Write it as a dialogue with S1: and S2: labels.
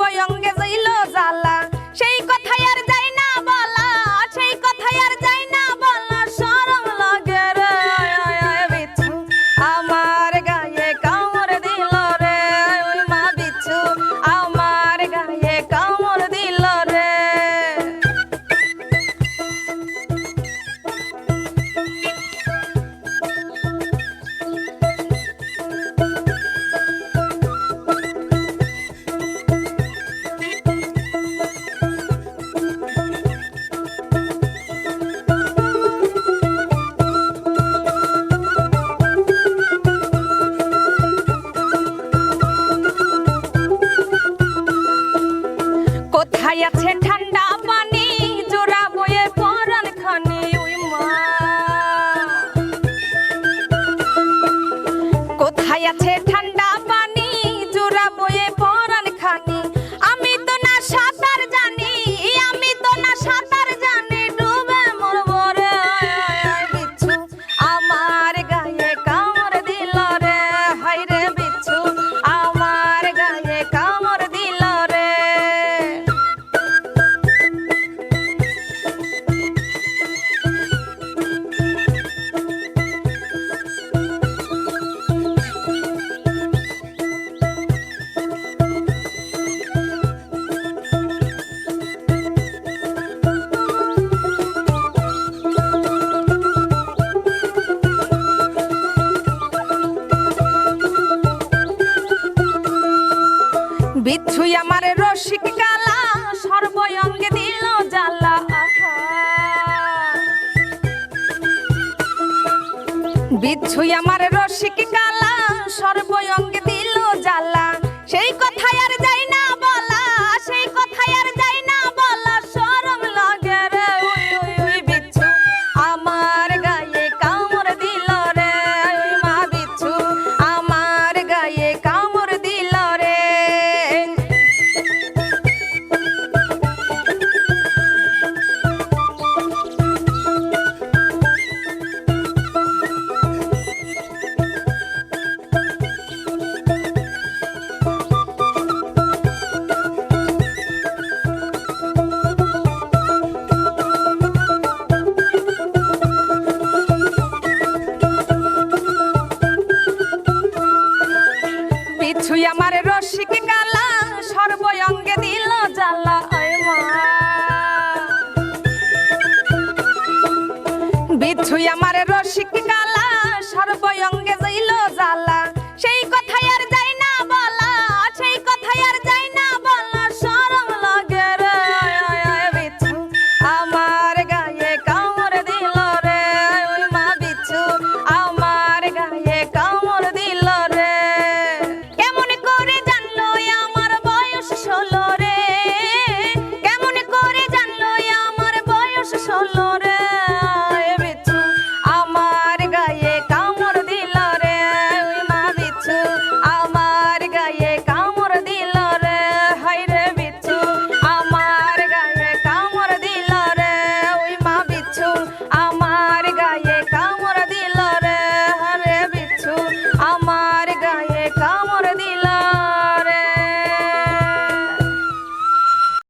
S1: বয়ং Yeah, yeah, yeah. বিচ্ছুই আমার রসিক কালা সর্বয়ঙ্গে দিল জ্বালা। বিচ্ছুই আমার রসিক কালা সর্বয়ঙ্গে দিল জ্বালা। অঙ্গে দিল জ্বালা বিছুই আমার রসিক আ